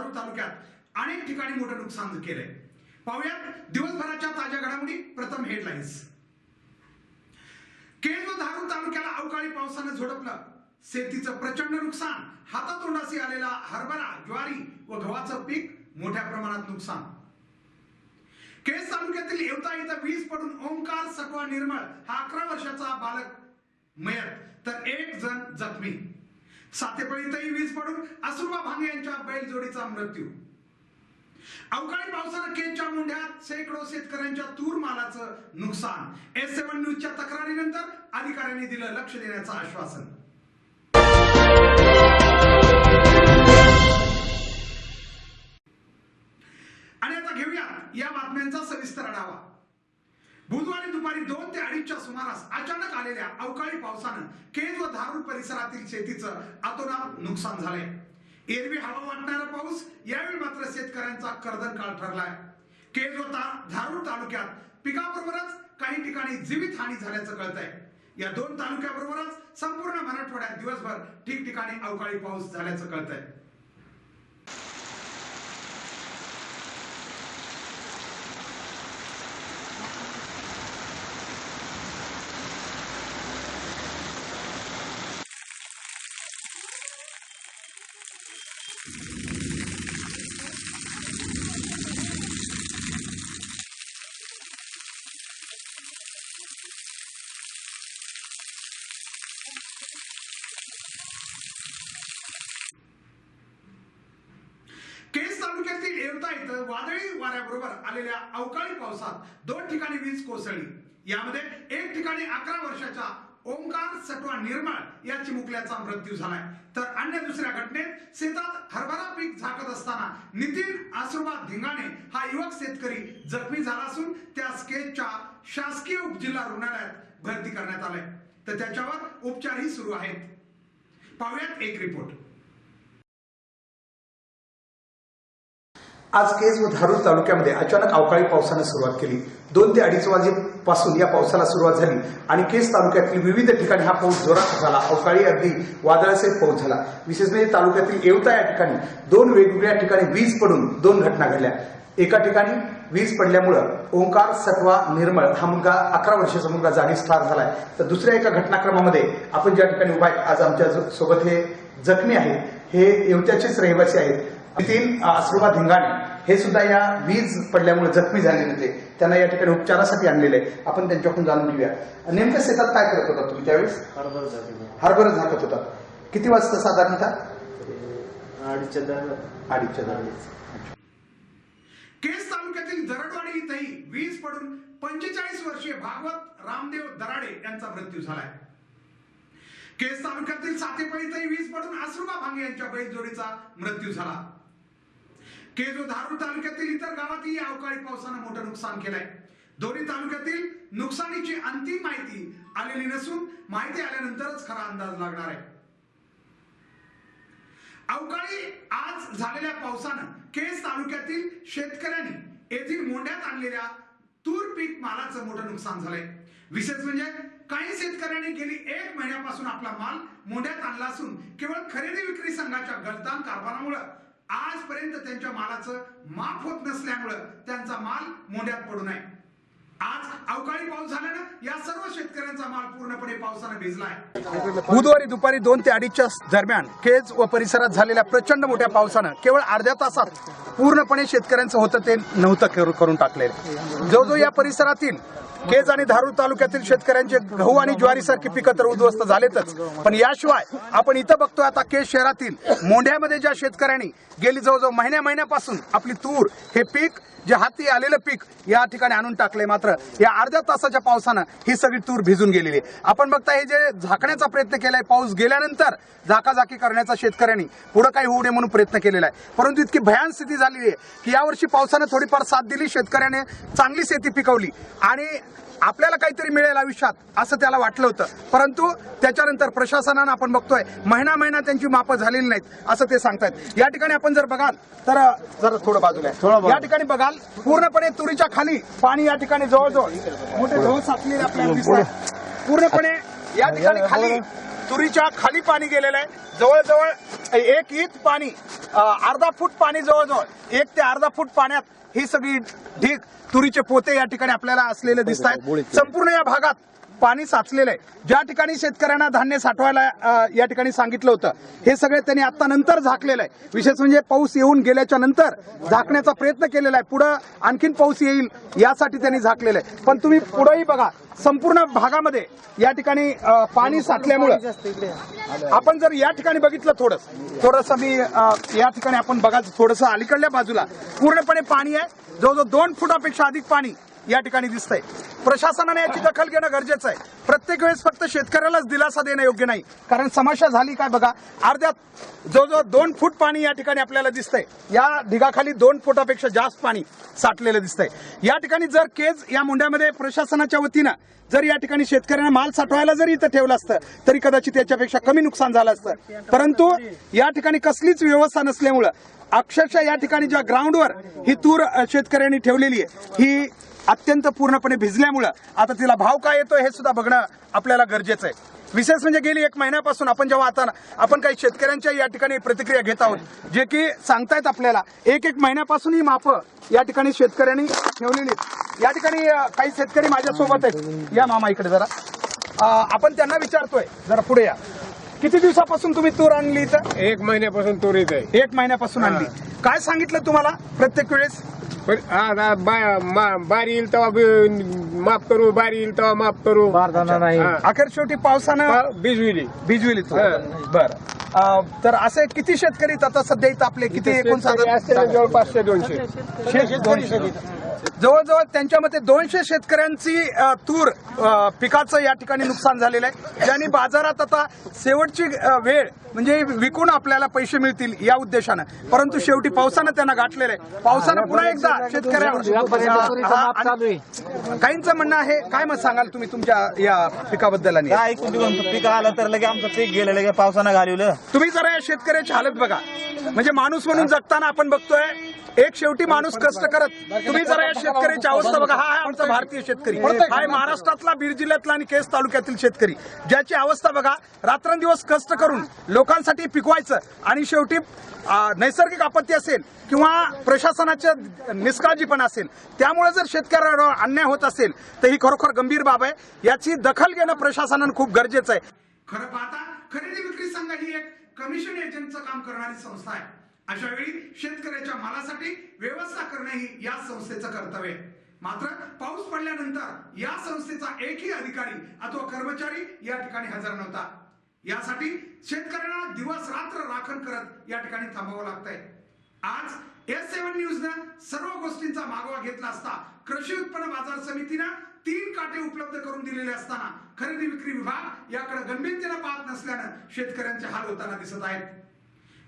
केज तालुक्यात अनेक ठिकाणी मोठं नुकसान केलंय. पाहुयात दिवसभराच्या ताज्या घडामोडी प्रथम हेडलाईन्स केज व धारूर तालुक्याला अवकाळी पावसानं झोडपलं. शेतीचं प्रचंड नुकसान हातातोंडाशी आलेला हरभरा ज्वारी व गव्हाचं पीक मोठ्या प्रमाणात नुकसान. केस तालुक्यातील येवता इथं वीज पडून ओंकार सकवा निर्मळ हा अकरा वर्षाचा बालक मयत तर एक जण जखमी. सातेपळीतही वीज पडून असुरबा भांगे यांच्या बैलजोडीचा मृत्यू. अवकाळी पावसानं केजच्या मुंढ्यात शेकडो शेतकऱ्यांच्या तूर मालाचं नुकसान. एस सेव्हन न्यूजच्या तक्रारीनंतर अधिकाऱ्यांनी दिलं लक्ष देण्याचं आश्वासन. बुधवारी दुपारी दोन ते अडीचच्या सुमारास अचानक आलेल्या अवकाळी पावसानं केज व धारूर परिसरातील शेतीचं अतोनात नुकसान झालंय. एरवी हवा वाटणारा पाऊस यावेळी मात्र शेतकऱ्यांचा कर्दन काळ ठरलाय. केज व धारूर तालुक्यात पिकाबरोबरच काही ठिकाणी जीवित हानी झाल्याचं कळतंय. या दोन तालुक्याबरोबरच संपूर्ण मराठवाड्यात दिवसभर ठिकठिकाणी अवकाळी पाऊस झाल्याचं कळतंय. आहे तालुक्यातील इथं वादळी वाऱ्याबरोबर आलेल्या अवकाळी पावसात दोन ठिकाणी वीज कोसळली. यामध्ये एक ठिकाणी अकरा वर्षाच्या ओंकार सटवा निर्मळ या चिमुकल्याचा मृत्यू झालाय. तर अन्य दुसऱ्या घटनेत शेतात हरभरा पीक झाकत असताना नितीन आसुबा धिंगाणे हा युवक शेतकरी जखमी झाला असून त्या स्केचच्या शासकीय उपजिल्हा रुग्णालयात भरती करण्यात आलंय. तर त्याच्यावर उपचारही सुरू आहेत. पाहुयात एक रिपोर्ट. आज केज व धारूर तालुक्यामध्ये अचानक अवकाळी पावसानं सुरुवात केली. दोन ते अडीच वाजेपासून या पावसाला सुरुवात झाली आणि केज तालुक्यातील विविध ठिकाणी हा पाऊस जोरात झाला. अवकाळी अगदी वादळासहित पाऊस झाला. विशेष म्हणजे तालुक्यातील येवता या ठिकाणी दोन वेगवेगळ्या ठिकाणी वीज पडून दोन घटना घडल्या. एका ठिकाणी वीज पडल्यामुळं ओंकार सटवा निर्मळ हा मुलगा अकरा वर्षाचा मुलगा जाणीस ठार झालाय. तर दुसऱ्या एका घटनाक्रमामध्ये आपण ज्या ठिकाणी उभा आहे आज आमच्यासोबत हे जखमी आहेत. हे येवत्याचेच रहिवासी आहेत. नितीन आश्रुबा धिंगाणे. हे सुद्धा या वीज पडल्यामुळे जखमी झालेले होते. त्यांना या ठिकाणी उपचारासाठी आणलेले आहे. आपण त्यांच्याकडून जाणून घेऊया. नेमकं शेतात काय करत होता तुम्ही त्यावेळेस? हरभरा हरभरा झाकत होता. किती वाजता साधारणतः? अडीचच्या दरम्यान अडीचच्या दरम्यान केस तालुक्यातील दरडवाडी इथंही वीज पडून पंचेचाळीस वर्षीय भागवत रामदेव दराडे यांचा मृत्यू झालाय. केस तालुक्यातील सातेपळी इथंही वीज पडून आसरुबा भांगे यांच्या बैलजोडीचा मृत्यू झाला. केज धारूर तालुक्यातील इतर गावातही अवकाळी पावसानं मोठं नुकसान केलंय. दोन्ही तालुक्यातील नुकसानीची अंतिम माहिती आलेली नसून माहिती आल्यानंतरच खरा अंदाज लागणार आहे. अवकाळी आज झालेल्या पावसानं केस तालुक्यातील शेतकऱ्यांनी येथील मोंढ्यात आणलेल्या तूर पीक मालाचं मोठं नुकसान झालंय. विशेष म्हणजे काही शेतकऱ्यांनी गेली एक महिन्यापासून आपला माल मोंढ्यात आणला असून केवळ खरेदी विक्री संघाच्या गलतान कारभारामुळे आजपर्यंत त्यांच्या मालाचं माफ होत नसल्यामुळं त्यांचा माल मोंड्यात पडू नये. आज अवकाळी पाऊस झाल्यानं या सर्व शेतकऱ्यांचा माल पूर्णपणे पावसानं भिजलाय. बुधवारी दुपारी दोन ते अडीचच्या दरम्यान केज व परिसरात झालेल्या प्रचंड मोठ्या पावसानं केवळ अर्ध्या तासात पूर्णपणे शेतकऱ्यांचं होतं ते नव्हतं करून टाकलेलं. जो जो या परिसरातील केज आणि धारूर तालुक्यातील शेतकऱ्यांचे गहू आणि ज्वारीसारखी पिकं तर उद्ध्वस्त झालेतच पण याशिवाय आपण इथं बघतोय आता केज शहरातील मोंढ्यामध्ये ज्या शेतकऱ्यांनी गेली जवळजवळ महिन्या महिन्यापासून आपली तूर हे पीक जे हाती आलेलं पीक या ठिकाणी आणून टाकले मात्र या अर्ध्या तासाच्या पावसानं ही सगळी तूर भिजून गेलेली आहे. आपण बघता हे जे झाकण्याचा प्रयत्न केलाय पाऊस गेल्यानंतर झाकाझाकी करण्याचा शेतकऱ्यांनी पुढे काही होऊ नये म्हणून प्रयत्न केलेला आहे परंतु इतकी भयान स्थिती झालेली आहे की यावर्षी पावसानं थोडीफार साथ दिली शेतकऱ्याने चांगली शेती पिकवली आणि आपल्याला काहीतरी मिळेल आयुष्यात असं त्याला वाटलं होतं. परंतु त्याच्यानंतर प्रशासनानं आपण बघतोय महिना महिना त्यांची मापं झालेली नाहीत असं ते सांगतायत. या ठिकाणी आपण जर बघाल तर जरा थोडं बाजूला. या ठिकाणी बघाल पूर्णपणे तुरीच्या खाली पाणी या ठिकाणी जवळजवळ मोठे ढोस साचलेले आपल्याला दिसतात पूर्णपणे या ठिकाणी खाली तुरीच्या खाली पाणी गेलेलं आहे. जवळजवळ एक इंच पाणी अर्धा फूट पाणी जवळजवळ एक ते अर्धा फूट पाण्यात ही सगळी ढीग तुरीचे पोते या ठिकाणी आपल्याला असलेले दिसत आहेत. संपूर्ण या भागात पाणी साचलेलं आहे. ज्या ठिकाणी शेतकऱ्यांना धान्य साठवायला या ठिकाणी सांगितलं होतं हे सगळे त्यांनी आता नंतर झाकलेलं आहे. विशेष म्हणजे पाऊस येऊन गेल्याच्यानंतर झाकण्याचा प्रयत्न केलेला आहे. पुढं आणखीन पाऊस येईल यासाठी त्यांनी झाकलेलं आहे. पण तुम्ही पुढेही बघा संपूर्ण भागामध्ये या ठिकाणी पाणी साठल्यामुळं आपण जर या ठिकाणी बघितलं थोडस थोडस मी या ठिकाणी आपण बघा थोडस अलीकडल्या बाजूला. पूर्णपणे पाणी आहे. जवळजवळ दोन फुटापेक्षा अधिक पाणी या ठिकाणी दिसतंय. प्रशासनाने याची दखल घेणं गरजेचं आहे. प्रत्येक वेळेस फक्त शेतकऱ्यालाच दिलासा देणं योग्य नाही. कारण समस्या झाली काय बघा अर्ध्यात जवळजवळ दोन फूट पाणी या ठिकाणी आपल्याला दिसतंय. या ढिगाखाली दोन फुटापेक्षा जास्त पाणी साठलेलं दिसतंय. या ठिकाणी जर केज या मुंड्यामध्ये प्रशासनाच्या वतीनं जर या ठिकाणी शेतकऱ्यांना माल साठवायला जरी इथं ठेवलं असतं तरी कदाचित याच्यापेक्षा कमी नुकसान झालं असतं. परंतु या ठिकाणी कसलीच व्यवस्था नसल्यामुळं अक्षरशः या ठिकाणी ज्या ग्राउंडवर ही तूर शेतकऱ्यांनी ठेवलेली आहे ही अत्यंत पूर्णपणे भिजल्यामुळं आता तिला भाव काय येतो हे सुद्धा बघणं आपल्याला गरजेचं आहे. विशेष म्हणजे गेली एक महिन्यापासून आपण जेव्हा आता आपण काही शेतकऱ्यांच्या या ठिकाणी प्रतिक्रिया घेत आहोत जे की सांगतायत आपल्याला एक एक महिन्यापासून ही मापं या ठिकाणी शेतकऱ्यांनी ठेवलेली. या ठिकाणी काही शेतकरी माझ्यासोबत आहेत. या मामा इकडे जरा. आपण त्यांना विचारतोय जरा पुढे या. किती दिवसापासून तुम्ही तूर आणली इथं? एक महिन्यापासून तोरीत आहे. एक महिन्यापासून आणली. काय सांगितलं तुम्हाला प्रत्येक वेळेस? पण आता बा- मा- बारी येईल तेव्हा बी- माफ करू बारी येईल तेव्हा माफ करू. बारदाना नाही. हा. अखेर शेवटी पावसानं पा- बिजविली. तू. हा. बर. तर असे किती शेतकरी आता सध्या इथं आपले किती एकूण असतील साधारण जवळ पाचशे दोनशे. शेत- दोनशे. जवळजवळ त्यांच्या मते दोनशे शेतकऱ्यांची तूर पिकाचं या ठिकाणी नुकसान झालेलं आहे. ज्यांनी बाजारात आता शेवटची वेळ म्हणजे विकून आपल्याला पैसे मिळतील या उद्देशानं. परंतु शेवटी पावसानं त्यांना गाठलेलं आहे. पावसानं पुन्हा एकदा शेतकऱ्यावर हा, काहींचं म्हणणं आहे काय मत सांगाल तुम्ही तुमच्या या पिकाबद्दल आणि काय ऐकून देऊन पीक आलं तर लगे आमचं पीक गेलं लगे पावसानं घालवलं. तुम्ही जरा या शेतकऱ्याची हालत बघा. म्हणजे माणूस म्हणून जगताना आपण बघतोय एक शेवटी माणूस कष्ट करत. तुम्ही जरा या शेतकऱ्याची अवस्था बघा. हा आहे आमचा भारतीय शेतकरी. हा महाराष्ट्रातला बीड जिल्ह्यातला आणि केस तालुक्यातील शेतकरी. ज्याची अवस्था बघा रात्रंदिवस कष्ट करून लोकांसाठी पिकवायचं आणि शेवटी नैसर्गिक आपत्ती असेल किंवा प्रशासनाच्या निष्काळजीपणा असेल त्यामुळे जर शेतकऱ्यावर अन्याय होत असेल तर ही खरोखर गंभीर बाब आहे. याची दखल घेणं प्रशासनानं खूप गरजेचं आहे. खरं पाहता खरेदी विक्री संघ ही एक कमिशन एजंटचं काम करणारी संस्था आहे. अशा वेळी शेतकऱ्याच्या मालासाठी व्यवस्था करणे ही या संस्थेचं कर्तव्य आहे. मात्र पाऊस पडल्यानंतर या संस्थेचा एकही अधिकारी अथवा कर्मचारी या ठिकाणी हजर नव्हता. यासाठी शेतकऱ्यांना दिवस रात्र राखण करत या ठिकाणी थांबावं लागतंय. आज एस सेव्हन न्यूजनं सर्व गोष्टींचा मागोवा घेतला असता कृषी उत्पन्न बाजार समितीनं तीन काटे उपलब्ध करून दिलेले असताना खरेदी विक्री विभाग याकडे गंभीरतेनं पाहत नसल्यानं शेतकऱ्यांचे हाल होताना दिसत आहेत.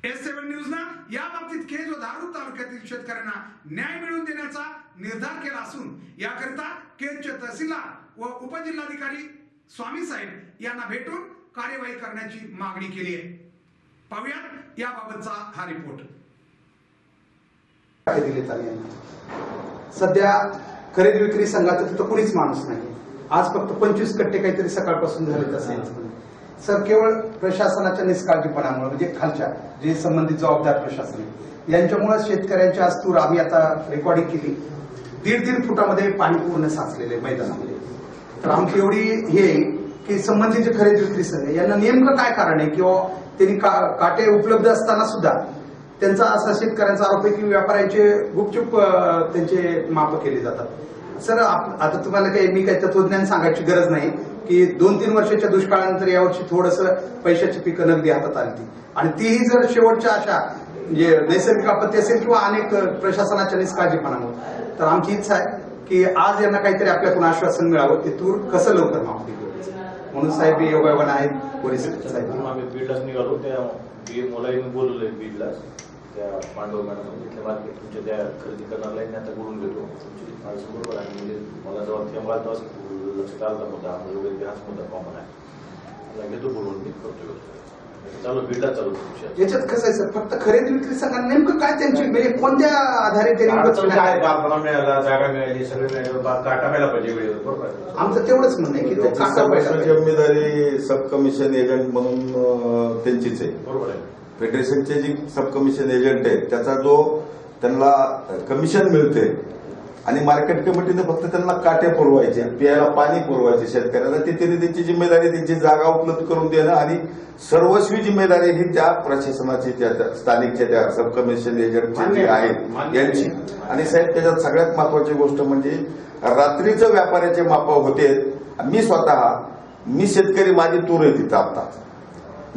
एस सेव्हन न्यूजनं या बाबतीत केज व धारूर तालुक्यातील शेतकऱ्यांना न्याय मिळवून देण्याचा निर्धार केला असून याकरिता केजचे तहसीलदार व उपजिल्हाधिकारी स्वामी साहेब यांना भेटून कार्यवाही करण्याची मागणी केली आहे. पाहुयात याबाबतचा हा रिपोर्ट. दिले चालेल सध्या खरेदी विक्री संघाचा तिथं कुणीच माणूस नाही. आज फक्त पंचवीस कट्टे काहीतरी सकाळपासून झालेत असेल. सर केवळ प्रशासनाच्या निष्काळजीपणामुळे म्हणजे खालच्या जे संबंधित जबाबदार प्रशासन यांच्यामुळे शेतकऱ्यांच्या आज तूर आम्ही आता रेकॉर्डिंग केली. दीड दीड फुटामध्ये पाणी पूर्ण साचलेले मैदानामध्ये. तर आमची एवढी हे आहे की संबंधित जे खरेदी विक्री संघ यांना नेमकं काय कारण आहे? किंवा त्यांनी का- काटे उपलब्ध असताना सुद्धा त्यांचा असा शेतकऱ्यांचा आरोप आहे की व्यापाऱ्यांचे गुपचूप त्यांचे माप केले जातात. सर आप- आता तुम्हाला काही मी काही तत्वज्ञान सांगायची गरज नाही. की दोन तीन वर्षाच्या दुष्काळानंतर यावर्षी थोडस पैशाची पिकं नगदी हातात आली. आणि तीही जर शेवटच्या अशा म्हणजे नैसर्गिक आपत्ती असेल किंवा अनेक प्रशासनाच्या निष्काळजीपणामुळे तर आमची इच्छा आहे की आज यांना काहीतरी आपल्याकडून आश्वासन मिळावं ते तूर कसं लवकर माफ म्हणून साहेब हे योगायोगानं आहेत पोलीस साहेब. म्हणून आम्ही बीडलाच निघालो त्या बी मुलांनी बोलवलंय बीडलाच त्या पांडव मॅडम तिथल्या मार्केट तुमच्या त्या खरेदी करणाऱ्यांनी आता बोलून घेतो. तुमची माणसं बरोबर आहे म्हणजे मला जेव्हा ते मला होता मुद्दा हाच मुद्दा कॉमन आहे मला घेतो बोलून मी करतो चालू बीडला चालू. याच्यात कसं आहे सर फक्त खरेदी विक्री संघ नेमकं काय त्यांची म्हणजे कोणत्या आधारे ते नेमकं अडचण काय? बांधकाम मिळाला जागा मिळाली सगळे मिळाले काटा मिळाला पाहिजे वेळेवर बरोबर. आमचं तेवढंच म्हणणं आहे की तो त्याची काटा पाहिजे. जिम्मेदारी सब कमिशन एजंट म्हणून त्यांचीच आहे बरोबर आहे फेडरेशनचे जे सब कमिशन एजंट आहेत त्याचा जो त्यांना कमिशन मिळते आणि मार्केट कमिटीने फक्त त्यांना काटे पुरवायचे प्यायला पाणी पुरवायचे शेतकऱ्यांना. ती त्यांनी त्यांची जिम्मेदारी त्यांची जागा उपलब्ध करून देणं आणि सर्वस्वी जिम्मेदारी ही त्या प्रशासनाची त्या त्या स्थानिकच्या त्या सब कमिशन एजंटचे जे आहेत यांची. आणि साहेब त्याच्यात सगळ्यात महत्वाची गोष्ट म्हणजे रात्रीचं व्यापाऱ्याचे माप होते. मी स्वतः मी शेतकरी माझी तूर आहे तिथं आता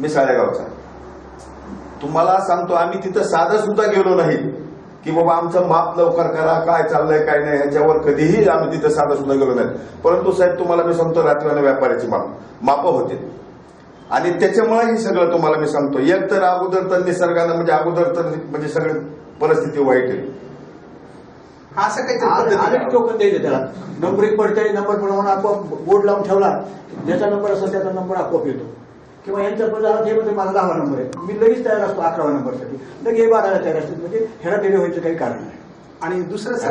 मी साडेगावचा तुम्हाला सांगतो आम्ही तिथं साधं सुद्धा गेलो नाही. की बाबा आमचं माप लवकर करा काय चाललंय काय नाही ह्याच्यावर कधीही आम्ही तिथं साधं सुद्धा गेलो नाही. परंतु साहेब तुम्हाला मी सांगतो रात्रीला व्यापाऱ्याची माप माप होते आणि त्याच्यामुळे हे सगळं तुम्हाला मी सांगतो एक तर अगोदर तर निसर्गानं म्हणजे अगोदर तर म्हणजे सगळी परिस्थिती वाईट आहे. असं पद्धती. टोकन द्यायचे त्याला. नंबर एक पडते नंबर प्रमाणे आपोआप बोर्ड लावून ठेवला ज्याचा नंबर असेल त्याचा नंबर आपोआप येतो. किंवा यांचा झाला ते म्हणजे माझा दहावा नंबर आहे. मी लगेच तयार असतो अकरावा नंबरसाठी. लगेच हे बाराला तयार असतो. म्हणजे हेराटेरी व्हायचं काही कारण नाही. आणि दुसरं आला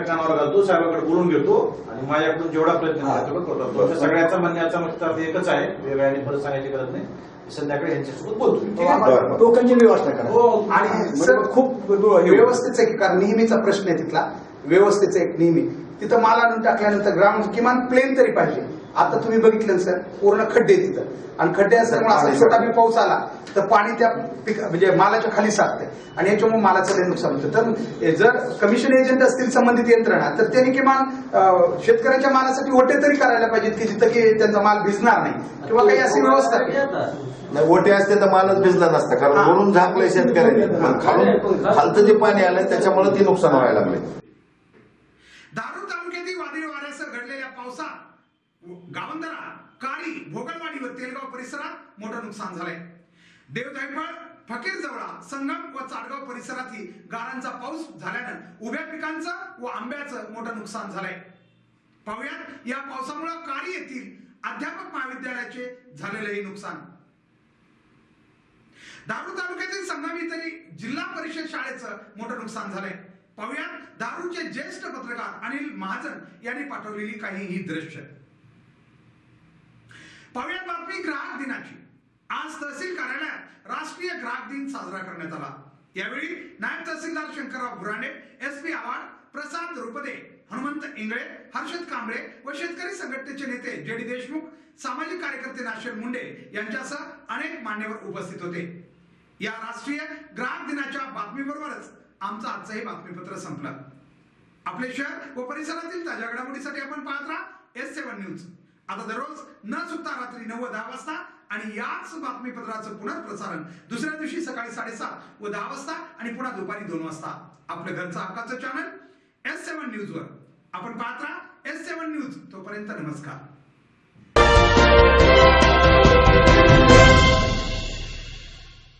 कानावर घालतो साहेबांकडे बोलून घेतो आणि माझ्याकडून जेवढा प्रयत्न हा. करतो सगळ्याचा म्हणण्याचा एकच आहे. वेगळ्याने परत सांगायची गरज नाही. संध्याकाळी यांच्यासोबत बोलतो. आहे? टोकनची व्यवस्था करा. हो आणि म्हणजे सर खूप हे- व्यवस्थेचं एक कारण नेहमीचा प्रश्न आहे तिथला. व्यवस्थेचा एक नेहमी. तिथं माल टाकल्यानंतर ग्राउंड किमान प्लेन तरी पाहिजे. आता तुम्ही बघितलं सर पूर्ण खड्डे तिथं. आणि खड्डे असल्यामुळे असा छोटा बी पाऊस आला तर पाणी त्या पिक म्हणजे मालाच्या खाली साचते आणि याच्यामुळे मालाचं लय नुकसान होतं. तर जर कमिशन एजंट असतील संबंधित यंत्रणा तर त्यांनी किमान शेतकऱ्यांच्या मालासाठी ओटे तरी करायला पाहिजेत की जिथं की त्यांचा माल भिजणार नाही. किंवा काही अशी व्यवस्था नाही ओटे असते तर मालच भिजला नसता कारण. वरून झाकलंय शेतकऱ्यांनी. खालून खालचं जे पाणी आलंय त्याच्यामुळे ते नुकसान व्हायला लागले दारू तालुक्यातील वादळी वाऱ्यासह घडलेल्या पावसात गावंदरा काळी भोगलवाडी व तेलगाव परिसरात मोठं नुकसान झालंय. देवधैपळ फकीर जवळा संगम व चाडगाव परिसरातही गारांचा पाऊस झाल्यानं उभ्या पिकांचं व आंब्याचं मोठं नुकसान झालंय. पाहुयात या पावसामुळे काळी येथील अध्यापक महाविद्यालयाचे झालेलंही नुकसान. दारू तालुक्यातील संगमी तरी जिल्हा परिषद शाळेचं मोठं नुकसान झालंय. पाहुयात दारूचे ज्येष्ठ पत्रकार अनिल महाजन यांनी पाठवलेली काही ही दृश्य. पाहुयात बातमी ग्राहक दिनाची. आज तहसील कार्यालयात राष्ट्रीय ग्राहक दिन साजरा करण्यात आला. यावेळी नायब तहसीलदार शंकरराव बुरांडे एस पी आव्हाड प्रसाद रुपदे हनुमंत इंगळे हर्षद कांबळे व शेतकरी संघटनेचे नेते जे डी देशमुख सामाजिक कार्यकर्ते नाशर मुंडे यांच्यासह अनेक मान्यवर उपस्थित होते. या राष्ट्रीय ग्राहक दिनाच्या बातमीबरोबरच आमचं आजचं हे बातमीपत्र संपलं. आपले शहर व परिसरातील ताज्या घडामोडीसाठी आपण पाहत राहा एस सेव्हन न्यूज. आता दररोज न चुकता रात्री नऊ दहा वाजता आणि याच बातमीपत्राचं पुनर्प्रसारण दुसऱ्या दिवशी सकाळी साडेसात व दहा वाजता आणि पुन्हा दुपारी दोन वाजता. आपलं घरचं हक्काचं चॅनल एस सेव्हन न्यूज वर. आपण पाहत राहा एस सेव्हन न्यूज तोपर्यंत नमस्कार.